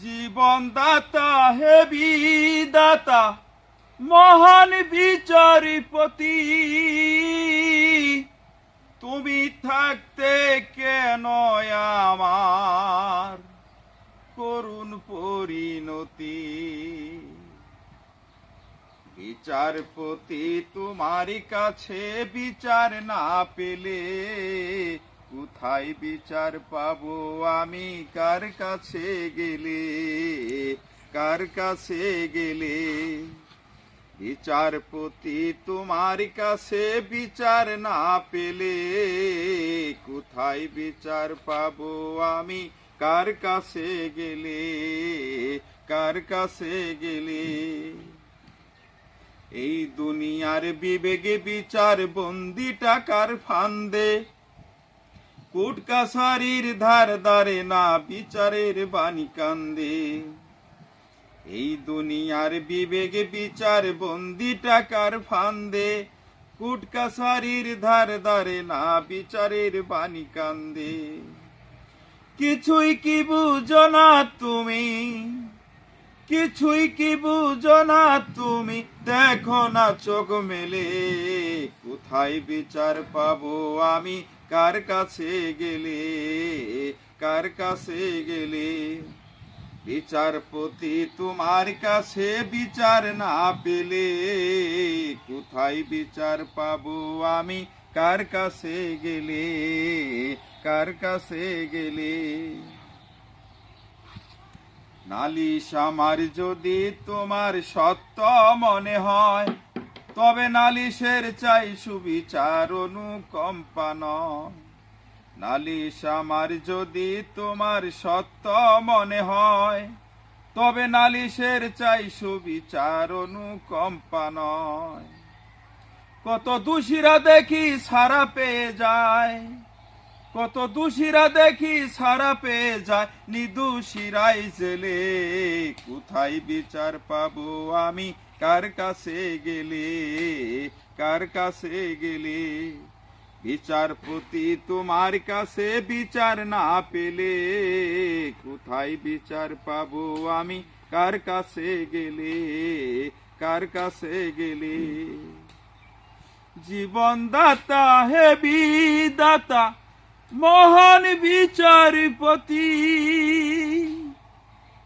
জীবন দাতা হে বিদাতা, মহান বিচারপতি। তুমি থাকতে কেন আমার করুণ পরিণতি? বিচারপতি তোমার কাছে বিচার না পেলে কোথায় বিচার পাবো আমি? কার কাছে গেলে? কার কাছে গেলে? বিচারপতি তোমার কাছে বিচার না পেলে কোথায় বিচার পাবো আমি? কার কাছে গেলে? কার কাছে গেলে? এই দুনিয়ার বিবেকে বিচার বন্দি টাকার ফান্দে কোট কাছারির ধার দারে না বিচারের বাণী কান্দে। এই দুনিয়ার বিবেকে বিচার বন্দি টাকার ফান্দে। কুট কাছারির ধার দারে না বিচারের বাণী কান্দে। কিছুই কি বুঝো না তুমি? কিছুই কি বুঝো না তুমি? দেখো না চোখ মেলে, কোথায় বিচার পাবো আমি? কার কাছে গেলে, কার কাছে গেলে? বিচারপতি তোমার কাছে বিচার না পেলে, কোথায় বিচার পাবো আমি? কার কাছে গেলে, কার কাছে গেলে? নালিশ আমার যদি তোমার সত্য মনে হয় তবে নালিশের চাই সুবিচার অনুকম্পান নালিশ আমার যদি তোমার সত্য মনে হয়, তবে নালিশের চাই সুবিচার অনুকম্পা নয় কত দোষীরা দেখি সারা পেয়ে যায় কত দোষীরা দেখি সারা পেয়ে যায়। নিদোষীরাই জেলে। কোথায় বিচার পাবো আমি? কার কাছে গেলে? কার কাছে গেলে? বিচারপতি তোমার কাছে বিচার না পেলে। কোথায় বিচার পাবো আমি? কার কাছে গেলে? কার কাছে গেলে? জীবন দাতা হে বিদাতা মহান বিচারপতি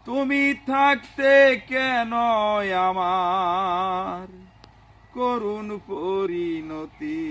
তুমি থাকতে কেন আমার করুণ পরিণতি?